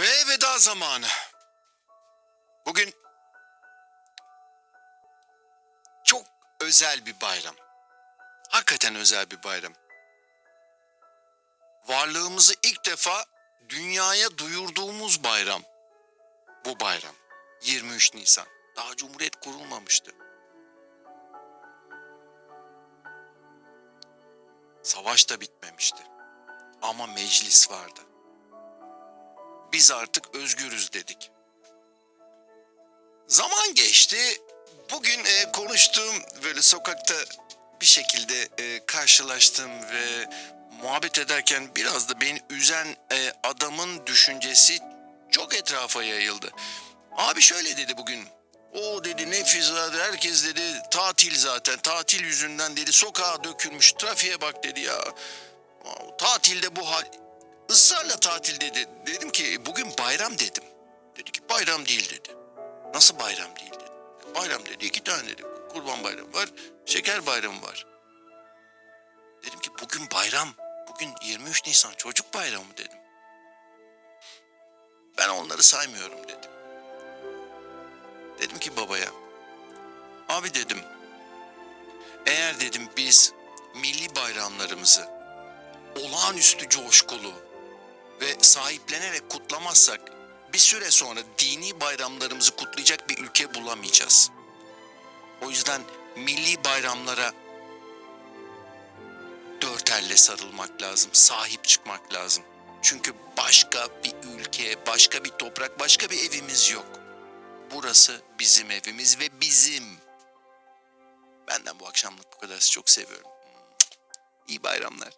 Ve veda zamanı. Bugün çok özel bir bayram. Hakikaten özel bir bayram. Varlığımızı ilk defa dünyaya duyurduğumuz bayram. Bu bayram. 23 Nisan. Daha Cumhuriyet kurulmamıştı. Savaş da bitmemişti. Ama meclis vardı biz artık özgürüz dedik. Zaman geçti. Bugün e, konuştuğum böyle sokakta bir şekilde e, karşılaştım ve muhabbet ederken biraz da beni üzen e, adamın düşüncesi çok etrafa yayıldı. Abi şöyle dedi bugün. O dedi Nefizade herkes dedi tatil zaten tatil yüzünden dedi sokağa dökülmüş trafiğe bak dedi ya. Tatilde bu hal ısrarla tatil dedi. Dedim ki bugün bayram dedim. Dedi ki bayram değil dedi. Nasıl bayram değil dedi. Bayram dedi iki tane dedi. Kurban bayramı var, şeker bayramı var. Dedim ki bugün bayram. Bugün 23 Nisan çocuk bayramı dedim. Ben onları saymıyorum dedim. Dedim ki babaya. Abi dedim. Eğer dedim biz milli bayramlarımızı olağanüstü coşkulu ve sahiplenerek kutlamazsak bir süre sonra dini bayramlarımızı kutlayacak bir ülke bulamayacağız. O yüzden milli bayramlara dört elle sarılmak lazım, sahip çıkmak lazım. Çünkü başka bir ülke, başka bir toprak, başka bir evimiz yok. Burası bizim evimiz ve bizim. Benden bu akşamlık bu kadar. Çok seviyorum. İyi bayramlar.